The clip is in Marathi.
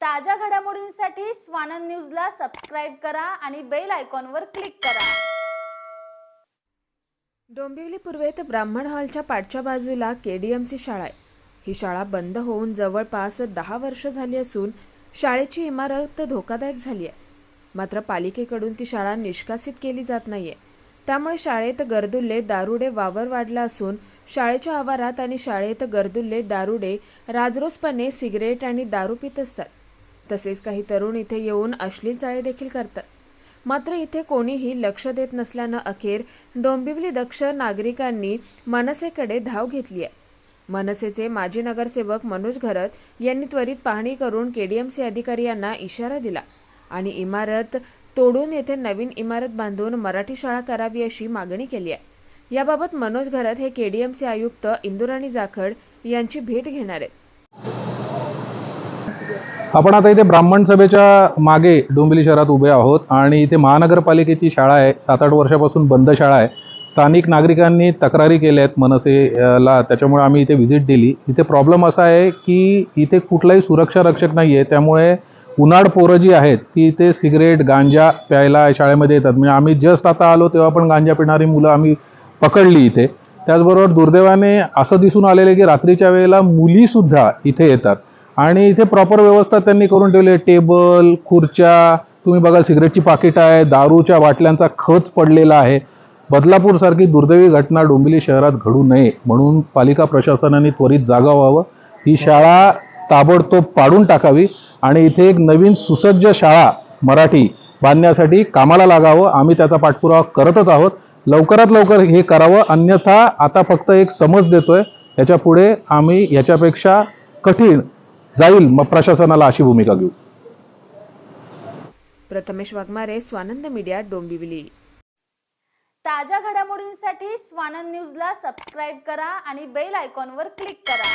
ताज्या घडामोडींसाठी स्वानंद न्यूजला सबस्क्राईब करा आणि बेल आयकॉनवर क्लिक करा. डोंबिवली पूर्वेत ब्राह्मण हॉलच्या पाठच्या बाजूला के डी एम सी शाळा आहे. ही शाळा बंद होऊन जवळपास दहा वर्ष झाली असून शाळेची इमारत धोकादायक झाली आहे. मात्र पालिकेकडून ती शाळा निष्कासित केली जात नाहीये. त्यामुळे शाळेत गर्दुल्ले दारुडे वावर वाढला असून शाळेच्या आवारात आणि शाळेत गर्दुल्ले दारुडे राजरोसपणे सिगरेट आणि दारू पित असतात. तसेच काही तरुण इथे येऊन अश्लील चाळे देखील करतात. मात्र इथे कोणीही लक्ष देत नसल्यानं अखेर डोंबिवली दक्ष नागरिकांनी मनसेकडे धाव घेतली आहे. मनसेचे माजी नगरसेवक मनोज घरत यांनी त्वरित पाहणी करून केडीएमसी अधिकारी यांना इशारा दिला आणि इमारत तोडून येथे नवीन इमारत बांधून मराठी शाळा करावी अशी मागणी केली आहे. याबाबत मनोज घरत हे केडीएमसी आयुक्त इंदुराणी जाखड यांची भेट घेणार आहेत. आपण आता इथे ब्राह्मण सभेच्या मागे डोंबिवली शहरात उभे आहोत आणि इथे महानगरपालिकेची शाळा आहे. सात आठ वर्षापासून बंद शाळा आहे. स्थानिक नागरिकांनी तक्रारी केल्या आहेत मनसेला. त्याच्यामुळे आम्ही इथे व्हिजिट दिली. इथे प्रॉब्लेम असा आहे की इथे कुठलाही सुरक्षा रक्षक नाही आहे त्यामुळे उन्हाळ पोरं जी आहेत ती इथे सिगरेट गांजा प्यायला शाळेमध्ये येतात. म्हणजे आम्ही जस्ट आता आलो तेव्हा पण गांजा पिणारी मुलं आम्ही पकडली इथे. त्याचबरोबर दुर्दैवाने असं दिसून आलेलं आहे की रात्रीच्या वेळेला मुलीसुद्धा इथे येतात. आणि इथे प्रॉपर व्यवस्था त्यांनी करून ठेवली आहे. टेबल खुर्च्या तुम्ही बघाल सिगरेटची पाकिट आहे दारूच्या बाटल्यांचा खच पडलेला आहे. बदलापूरसारखी दुर्दैवी घटना डोंबिवली शहरात घडू नये म्हणून पालिका प्रशासनाने त्वरित जागा व्हावं. ही शाळा ताबडतोब पाडून टाकावी आणि इथे एक नवीन सुसज्ज शाळा मराठी बांधण्यासाठी कामाला लागावं. आम्ही त्याचा पाठपुरावा करतच आहोत. लवकरात लवकर हे करावं. अन्यथा आता फक्त एक समज देतोय. याच्यापुढे आम्ही याच्यापेक्षा कठीण जाईल मग प्रशासनाला अशी भूमिका घेऊ. प्रथमेश वाघमारे स्वानंद मीडिया डोंबिवली. ताज्या घडामोडींसाठी स्वानंद न्यूजला सबस्क्राईब करा आणि बेल आयकॉनवर क्लिक करा.